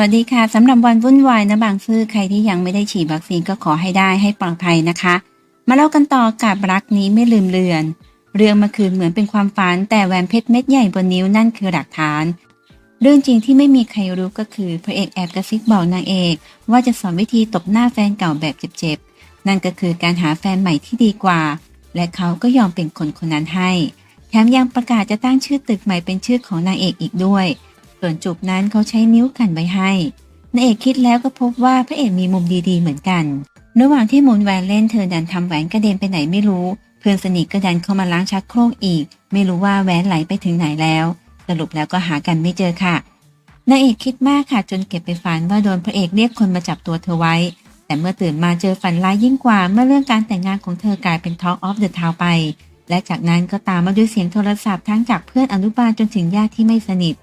วัสดีค่ะสำหรับวันวุ่นวายนะบางซื่อใครที่ยังไม่ได้ฉีดวัคซีนก็ขอให้ได้ให้ปลอดภัยนะคะ มาเล่ากันต่อกับรักนี้ไม่ลืมเลือน เรื่องเมื่อคืนเหมือนเป็นความฝันแต่แหวนเพชรเม็ดใหญ่บนนิ้วนั่นคือหลักฐาน เรื่องจริงที่ไม่มีใครรู้ก็คือพระเอกแอบกระซิบบอกนางเอก ว่าจะสอนวิธีตบหน้าแฟนเก่าแบบเจ็บๆนั่นก็คือการหาแฟนใหม่ที่ดีกว่า และเขาก็ยอมเป็นคนคนนั้นให้ แถมยังประกาศจะตั้งชื่อตึกใหม่เป็นชื่อของนางเอกอีกด้วย ส่วนจูบนั้นเขาใช้นิ้วกันไว้ให้นางเอกคิดแล้วก็พบว่าพระเอกมีมุมดีๆเหมือนกัน ระหว่างที่หมุนแหวนเล่นเธอดันทำแหวนกระเด็นไปไหนไม่รู้ เพื่อนสนิทก็ดันเข้ามาล้างชักโครกอีก ไม่รู้ว่าแหวนไหลไปถึงไหนแล้ว สรุปแล้วก็หากันไม่เจอค่ะนางเอกคิดมากค่ะจนเก็บไปฝันว่าโดนพระเอกเรียกคนมาจับตัวเธอไว้ แต่เมื่อตื่นมาเจอฝันร้ายยิ่งกว่าเมื่อเรื่องการแต่งงานของเธอกลายเป็น Talk of the Town ไป และจากนั้นก็ตามมาด้วยเสียงโทรศัพท์ทั้งจากเพื่อนอนุบาลจนถึงญาติที่ไม่สนิท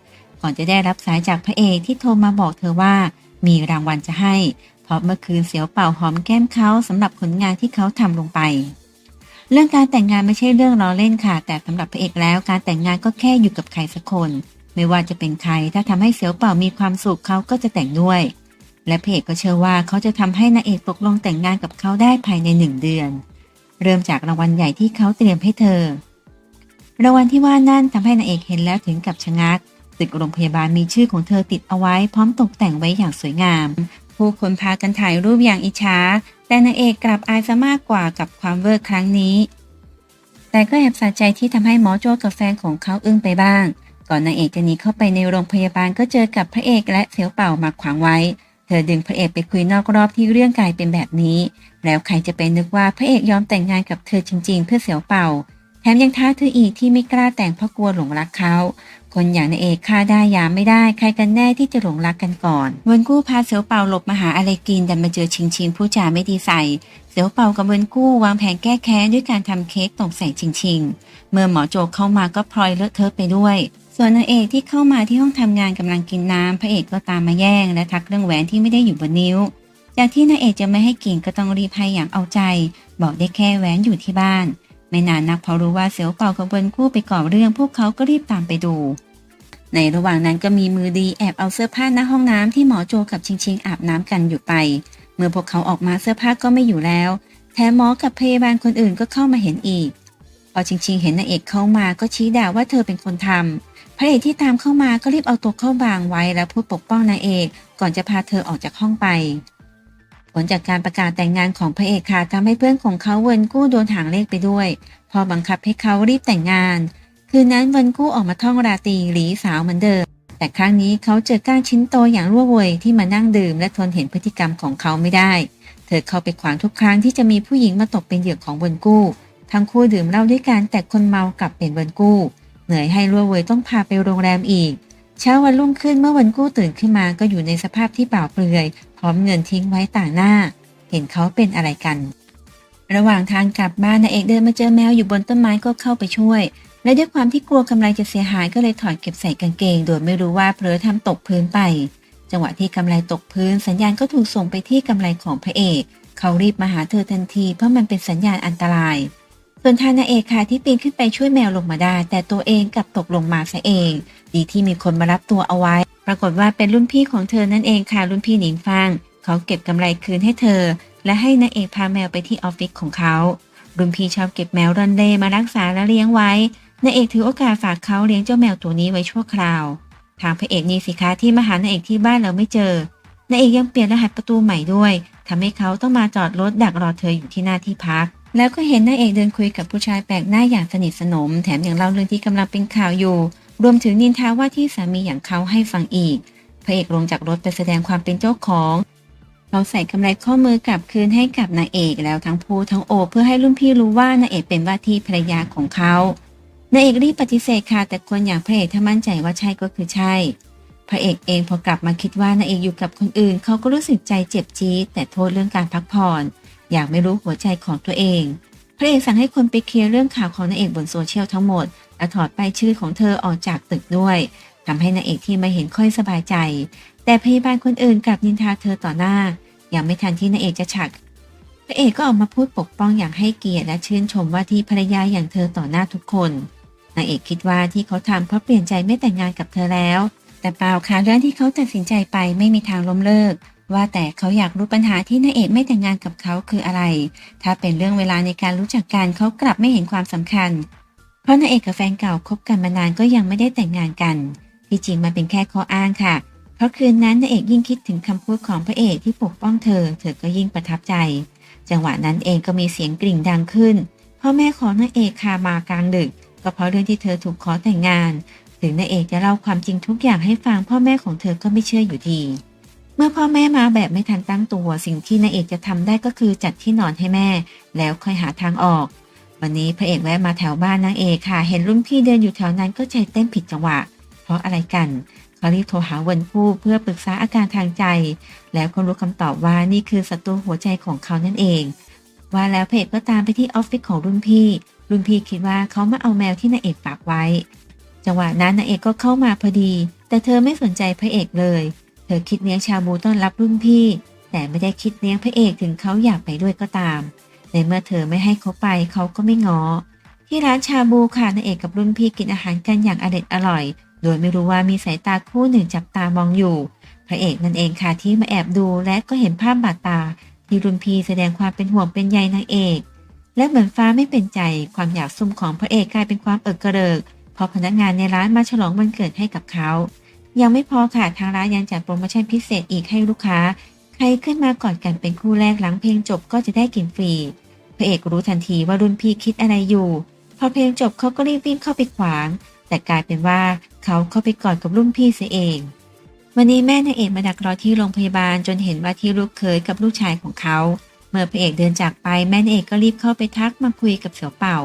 ก่อนจะได้รับสายจากพระเอกที่โทรมาบอกเธอว่า มีรางวัลจะให้ เพราะเมื่อคืนเสียวเป่าหอมแก้มเขาสำหรับผลงานที่เขาทำลงไป เรื่องการแต่งงานไม่ใช่เรื่องล้อเล่นค่ะ แต่สำหรับพระเอกแล้วการแต่งงานก็แค่อยู่กับใครสักคน ไม่ว่าจะเป็นใครถ้าทำให้เสียวเป่ามีความสุขเขาก็จะแต่งด้วย และพระเอกก็เชื่อว่าเขาจะทำให้นางเอกตกลงแต่งงานกับเขาได้ภายในหนึ่งเดือน เริ่มจากรางวัลใหญ่ที่เขาเตรียมให้เธอรางวัลที่ว่านั่นทำให้นางเอกเห็นแล้วถึงกับชะงัก ตึกโรงพยาบาลมีชื่อของเธอติดเอาไว้พร้อมตกแต่งไว้อย่างสวยงาม ผู้คนพากันถ่ายรูปอย่างอิจฉาแต่นางเอกกลับอายซะมากกว่ากับความเวอร์ครั้งนี้ แต่ก็แอบสะใจที่ทำให้หมอโจ้กับแฟนของเขาอึ้งไปบ้าง ก่อนนางเอกจะหนีเข้าไปในโรงพยาบาลก็เจอกับพระเอกและเสียวเป่ามาขวางไว้ เธอดึงพระเอกไปคุยนอกรอบที่เรื่องกลายเป็นแบบนี้ แล้วใครจะไปนึกว่าพระเอกยอมแต่งงานกับเธอจริง ๆ เพื่อเสียวเป่า แถมยังท้าเธออีกที่ไม่กล้าแต่งเพราะกลัวหลงรักเขา คนอย่างนายเอกฆ่าได้ยามไม่ได้ใครกันแน่ที่จะหลงรักกันก่อนเวินกู้พาเสียวเปาหลบมาหาอะไรกินดันมาเจอชิงชิงผู้จาไม่ดีใส่ เสียวเปากับเวินกู้วางแผนแก้แค้นด้วยการทำเค้กตกใส่ชิงชิงเมื่อหมอโจกเข้ามาก็พลอยเลอะเทอะไปด้วย ส่วนนางเอกที่เข้ามาที่ห้องทำงานกำลังกินน้ำพระเอกก็ตามมาแย่งและทักเรื่องแหวนที่ไม่ได้อยู่บนนิ้วจากที่นางเอกจะไม่ให้กินก็ต้องรีบให้อย่างเอาใจ บอกได้แค่แหวนอยู่ที่บ้าน ไม่นานนักพอรู้ว่าเสียวเปากับเวินกู้ไปก่อเรื่องพวกเขาก็รีบตามไปดู ในระหว่างนั้นก็มีมือดีแอบเอาเสื้อผ้าหน้าห้องน้ำที่หมอโจกับชิงชิงอาบน้ำกันอยู่ไป เมื่อพวกเขาออกมาเสื้อผ้าก็ไม่อยู่แล้ว แถมหมอกับพยาบาลคนอื่นก็เข้ามาเห็นอีก พอชิงชิงเห็นนางเอกเข้ามาก็ชี้ด่าว่าเธอเป็นคนทำพระเอกที่ตามเข้ามาก็รีบเอาตัวเข้าบางไว้แล้วพูดปกป้องนางเอกก่อนจะพาเธอออกจากห้องไป ผลจากการประกาศแต่งงานของพระเอกค่ะทำให้เพื่อนของเขาเวินกู้โดนหางเลขไปด้วย พอบังคับให้เขารีบแต่งงาน คืนนั้นวินกู้ออกมาท่องราตรีหลีสาวเหมือนเดิม แต่ครั้งนี้เขาเจอก้างชิ้นโตอย่างรั่วเวยที่มานั่งดื่มและทนเห็นพฤติกรรมของเขาไม่ได้ เธอเข้าไปขวางทุกครั้งที่จะมีผู้หญิงมาตกเป็นเหยื่อของวินกู้ ทั้งคู่ดื่มเหล้าด้วยกันแต่คนเมากลับเป็นวินกู้ เหนื่อยให้รั่วเวยต้องพาไปโรงแรมอีก เช้าวันรุ่งขึ้นเมื่อวันกู้ตื่นขึ้นมาก็อยู่ในสภาพที่เปล่าเปลือย พร้อมเงินทิ้งไว้ต่างหน้า เห็นเขาเป็นอะไรกัน ระหว่างทางกลับบ้านนายเอกเดินมาเจอแมวอยู่บนต้นไม้ก็เข้าไปช่วย และด้วยความที่กลัวกำไรจะเสียหายก็เลยถอดเก็บใส่กางเกง โดยไม่รู้ว่าเผลอทำตกพื้นไป จังหวะที่กำไรตกพื้น สัญญาณก็ถูกส่งไปที่กำไรของพระเอก เขารีบมาหาเธอทันที เพราะมันเป็นสัญญาณอันตราย ส่วนทานาเอกค่ะที่ปีนขึ้นไปช่วยแมวลงมาได้ แต่ตัวเองกลับตกลงมาซะเอง ดีที่มีคนมารับตัวเอาไว้ ปรากฏว่าเป็นรุ่นพี่ของเธอนั่นเองค่ะรุ่นพี่หนิงฟางเขาเก็บกำไรคืนให้เธอ และให้นาเอกพาแมวไปที่ออฟฟิศของเขารุ่นพี่ชอบเก็บแมวรอนเล่มารักษาและเลี้ยงไว้ นายเอกถือโอกาสฝากเขาเลี้ยงเจ้าแมวตัวนี้ไว้ชั่วคราว ทางพระเอกนี่สิคะที่มาหานายเอกที่บ้านเราไม่เจอนายเอกยังเปลี่ยนรหัสประตูใหม่ด้วยทำให้เขาต้องมาจอดรถดักรอเธออยู่ที่หน้าที่พัก แล้วก็เห็นนายเอกเดินคุยกับผู้ชายแปลกหน้าอย่างสนิทสนม แถมยังเล่าเรื่องที่กำลังเป็นข่าวอยู่ รวมถึงนินทาว่าที่สามีอย่างเขาให้ฟังอีก พระเอกลงจากรถไปแสดงความเป็นเจ้าของเขาใส่กำไรข้อมือกลับคืนให้กับนางเอกแล้วทั้งพูทั้งโอบเพื่อให้รุ่นพี่รู้ว่านางเอกเป็นว่าที่ภรรยาของเขา นางเอกรีบปฏิเสธค่ะ แต่คนอย่างพระเอกถ้ามั่นใจว่าใช่ก็คือใช่ พระเอกเองพอกลับมาคิดว่านางเอกอยู่กับคนอื่น เขาก็รู้สึกใจเจ็บจี๊ดแต่โทษเรื่องการพักผ่อน อยากไม่รู้หัวใจของตัวเอง พระเอกสั่งให้คนไปเคลียร์เรื่องข่าวของนางเอกบนโซเชียลทั้งหมดและถอดป้ายชื่อของเธอออกจากตึกด้วยทำให้นางเอกที่มาเห็นค่อยสบายใจ แต่พยาบาลคนอื่นกลับนินทาเธอต่อหน้า ยังไม่ทันที่นางเอกจะฉัก พระเอกก็ออกมาพูดปกป้องอย่างให้เกียรติและชื่นชมว่าที่ภรรยาอย่างเธอต่อหน้าทุกคน นางเอกคิดว่าที่เขาทำเพราะเปลี่ยนใจไม่แต่งงานกับเธอแล้ว แต่เปล่าค่ะเรื่องที่เขาตัดสินใจไปไม่มีทางล้มเลิก ว่าแต่เขาอยากรู้ปัญหาที่นายเอกไม่แต่งงานกับเขาคืออะไร ถ้าเป็นเรื่องเวลาในการรู้จักกันเขากลับไม่เห็นความสำคัญ เพราะนายเอกกับแฟนเก่าคบกันมานานก็ยังไม่ได้แต่งงานกัน ที่จริงมันเป็นแค่ข้ออ้างค่ะ เพราะคืนนั้นนายเอกยิ่งคิดถึงคำพูดของพระเอกที่ปกป้องเธอ เธอก็ยิ่งประทับใจ จังหวะนั้นเองก็มีเสียงกริ่งดังขึ้นพ่อแม่ของนายเอกคามากลางดึก ก็เพราะเรื่องที่เธอถูกขอแต่งงาน ถึงนายเอกจะเล่าความจริงทุกอย่างให้ฟังพ่อแม่ของเธอก็ไม่เชื่ออยู่ดี เมื่อพ่อแม่มาแบบไม่ทันตั้งตัว สิ่งที่นายเอกจะทำได้ก็คือจัดที่นอนให้แม่ แล้วค่อยหาทางออก วันนี้พระเอกแวะมาแถวบ้านนางเอกค่ะ เห็นรุ่นพี่เดินอยู่แถวนั้นก็ใจเต้นผิดจังหวะ เพราะอะไรกันเขารีบโทรหาเวนผู้เพื่อปรึกษาอาการทางใจ แล้วก็รู้คำตอบว่านี่คือศัตรูหัวใจของเขานั่นเอง ว่าแล้วพระเอกก็ตามไปที่ออฟฟิศของรุ่นพี่ รุ่นพี่คิดว่าเขามาเอาแมวที่นางเอกฝากไว้ จังหวะนั้นนางเอกก็เข้ามาพอดี แต่เธอไม่สนใจพระเอกเลย เธอคิดเลี้ยงชาบูต้อนรับรุ่นพี่ แต่ไม่ได้คิดเลี้ยงพระเอกถึงเขาอยากไปด้วยก็ตาม ในเมื่อเธอไม่ให้เขาไปเขาก็ไม่ง้อที่ร้านชาบูค่ะนางเอกกับรุ่นพี่กินอาหารกันอย่างอเด็ดอร่อย โดยไม่รู้ว่ามีสายตาคู่หนึ่งจับตามองอยู่ พระเอกนั่นเองค่ะที่มาแอบดูและก็เห็นภาพบาดตาที่รุ่นพี่แสดงความเป็นห่วงเป็นใยนางเอก และเหมือนฟ้าไม่เป็นใจความอยากซุ่มของพระเอกกลายเป็นความเอิกกระเริกพราะพนักงานในร้านมาฉลองวันเกิดให้กับเขา ยังไม่พอค่ะทางร้านยังจัดโปรโมชั่นพิเศษอีกให้ลูกค้า ใครขึ้นมากอดกันเป็นคู่แรกหลังเพลงจบก็จะได้กินฟรีพระเอกรู้ทันทีว่ารุ่นพี่คิดอะไรอยู่ พอเพลงจบเขาก็รีบวิ่งเข้าไปขวาง แต่กลายเป็นว่าเขาเข้าไปกอดกับรุ่นพี่เสียเองวันนี้แม่นางเอกมาดักรอที่โรงพยาบาลจนเห็นว่าที่ลูกเคยกับลูกชายของเขา เมื่อพระเอกเดินจากไปแม่นเอกก็รีบเข้าไปทักมาคุยกับเสี่ยวเป่า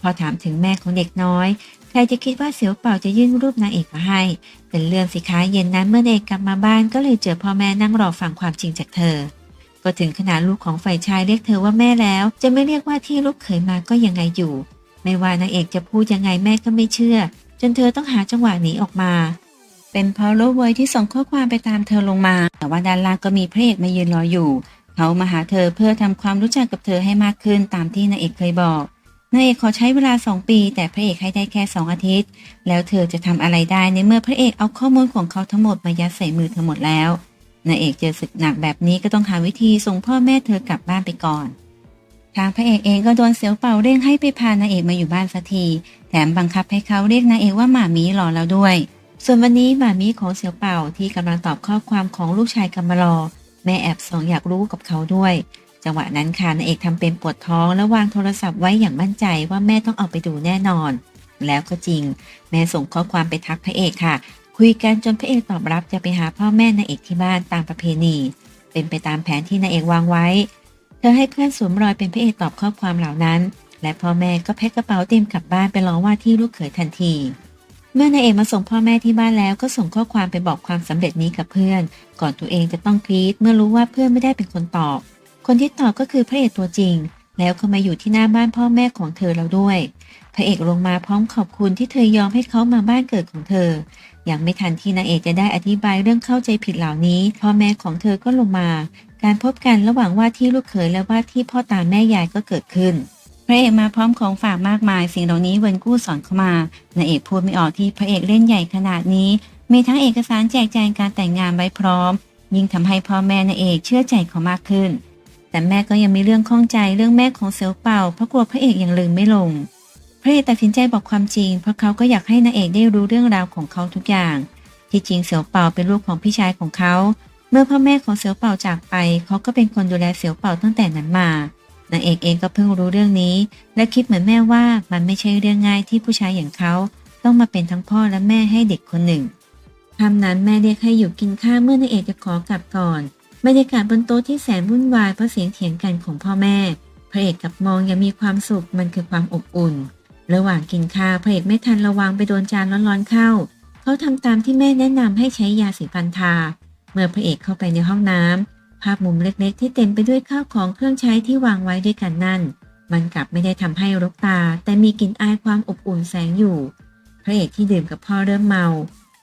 พอถามถึงแม่ของเด็กน้อย ใครจะคิดว่าเสี่ยวเป่าจะยื่นรูปนางเอกมาให้ เป็นเรื่องสิคะเย็นนั้นเมื่อเอกกลับมาบ้านก็เลยเจอพ่อแม่นั่งรอฟังความจริงจากเธอ ก็ถึงขนาดลูกของฝ่ายชายเรียกเธอว่าแม่แล้ว จะไม่เรียกว่าที่ลูกเขยมาก็ยังไงอยู่ ไม่ว่านางเอกจะพูดยังไงแม่ก็ไม่เชื่อ จนเธอต้องหาจังหวะหนีออกมาเป็นเพราะโลเวยที่ส่งข้อความไปตามเธอลงมา แต่ว่าด้านล่างก็มีพระเอกมายืนรออยู่ เขามาหาเธอเพื่อทำความรู้จักกับเธอให้มากขึ้นตามที่นางเอกเคยบอกนางเอกขอใช้เวลา2ปี แต่พระเอกให้ได้แค่2องอาทิตย์ แล้วเธอจะทำอะไรได้ในเมื่อพระเอกเอาข้อมูลของเขาทั้งหมดมายัดใส่มือเธอหมดแล้วนางเอกเจอศึกหนักแบบนี้ก็ต้องหาวิธีส่งพ่อแม่เธอกลับบ้านไปก่อนทางพระเอกเองก็โดนเสียวเป่าเร่งให้ไปพานางเอกมาอยู่บ้านสักที แถมบังคับให้เขาเรียกนางเอกว่าหมามีรอแล้วด้วย ส่วนวันนี้หมามีของเสียวเป่าที่กำลังตอบข้อความของลูกชายกำมารอ แม่แอบส่องอยากรู้กับเขาด้วย จังหวะนั้นค่ะนางเอกทำเป็นปวดท้องแล้ววางโทรศัพท์ไว้อย่างมั่นใจว่าแม่ต้องเอาไปดูแน่นอน แล้วก็จริง แม่ส่งข้อความไปทักพระเอกค่ะ คุยกันจนพระเอกตอบรับจะไปหาพ่อแม่นางเอกที่บ้านตามประเพณี เป็นไปตามแผนที่นางเอกวางไว้ เธอให้เพื่อนสวมรอยเป็นพระเอกตอบข้อความเหล่านั้น และพ่อแม่ก็แพ็คกระเป๋าเตรียมกลับบ้านไปรอว่าที่ลูกเขยทันที เมื่อนายเอกมาส่งพ่อแม่ที่บ้านแล้วก็ส่งข้อความไปบอกความสำเร็จนี้กับเพื่อน ก่อนตัวเองจะต้องกรี๊ดเมื่อรู้ว่าเพื่อนไม่ได้เป็นคนตอบ คนที่ตอบก็คือพระเอกตัวจริง แล้วก็มาอยู่ที่หน้าบ้านพ่อแม่ของเธอแล้วด้วย พระเอกลงมาพร้อมขอบคุณที่เธอยอมให้เขามาบ้านเกิดของเธอยังไม่ทันที่นางเอกจะได้อธิบายเรื่องเข้าใจผิดเหล่านี้ พ่อแม่ของเธอก็ลงมา การพบกันระหว่างว่าที่ลูกเขยและว่าที่พ่อตาแม่ยายก็เกิดขึ้น พระเอกมาพร้อมของฝากมากมาย สิ่งเหล่านี้เวนกู้สอนเข้ามานางเอกพูดไม่ออกที่พระเอกเล่นใหญ่ขนาดนี้ มีทั้งเอกสารแจกแจงการแต่งงานไว้พร้อม ยิ่งทำให้พ่อแม่นางเอกเชื่อใจเขามากขึ้น แต่แม่ก็ยังมีเรื่องข้องใจเรื่องแม่ของเซลเป่าเพราะกลัวพระเอกยังลืมไม่ลง พระเอกตัดสินใจบอกความจริง เพราะเขาก็อยากให้นางเอกได้รู้เรื่องราวของเขาทุกอย่าง ที่จริงเสี่ยวเป่าเป็นลูกของพี่ชายของเขา เมื่อพ่อแม่ของเสี่ยวเป่าจากไป เขาก็เป็นคนดูแลเสี่ยวเป่าตั้งแต่นั้นมา นางเอกเองก็เพิ่งรู้เรื่องนี้ และคิดเหมือนแม่ว่ามันไม่ใช่เรื่องง่ายที่ผู้ชายอย่างเขาต้องมาเป็นทั้งพ่อและแม่ให้เด็กคนหนึ่งคำนั้นแม่เรียกให้อยู่กินข้าวเมื่อนางเอกจะขอกลับก่อนบรรยากาศบนโต๊ะที่แสนวุ่นวายเพราะเสียงเถียงกันของพ่อแม่ พระเอกกับมองยังมีความสุขมันคือความอบอุ่น ระหว่างกินข้าวพระเอกไม่ทันระวังไปโดนจานร้อนๆเข้า เขาทำตามที่แม่แนะนำให้ใช้ยาสีฟันทา เมื่อพระเอกเข้าไปในห้องน้ำภาพมุมเล็กๆ ที่เต็มไปด้วยข้าวของเครื่องใช้ที่วางไว้ด้วยกันนั่น มันกลับไม่ได้ทำให้รกตา แต่มีกลิ่นอายความอบอุ่นแสงอยู่ พระเอกที่ดื่มกับพ่อเริ่มเมา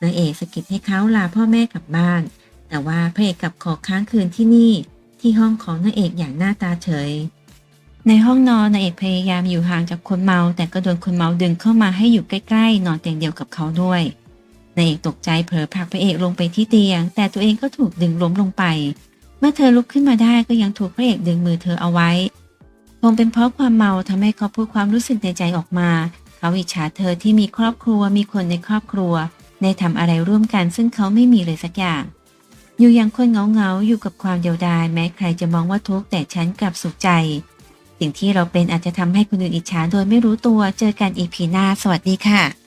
นางเอกสะกิดให้เขาลาพ่อแม่กลับบ้าน แต่ว่าพระเอกกลับขอค้างคืนที่นี่ ที่ห้องของนางเอกอย่างหน้าตาเฉย ในห้องนอนนางเอกพยายามอยู่ห่างจากคนเมา แต่ก็โดนคนเมาดึงเข้ามาให้อยู่ใกล้ๆ นอนเตียงเดียวกับเขาด้วยนางเอกตกใจเผลอผลักพระเอกลงไปที่เตียง แต่ตัวเองก็ถูกดึงล้มลงไป มื่อเธอลุกขึ้นมาได้ก็ยังถูกพระเอกดึงมือเธอเอาไว้ คงเป็นเพราะความเมาทำให้เขาพูดความรู้สึกในใจออกมา เขาอิจฉาเธอที่มีครอบครัวมีคนในครอบครัวได้ทำอะไรร่วมกันซึ่งเขาไม่มีเลยสักอย่าง อยู่อย่างคนเหงาๆอยู่กับความเดียวดายแม้ใครจะมองว่าทุกข์แต่ฉันกลับสุขใจ สิ่งที่เราเป็นอาจจะทำให้คนอื่นอิจฉาโดยไม่รู้ตัว เจอกันอีพีหน้า สวัสดีค่ะ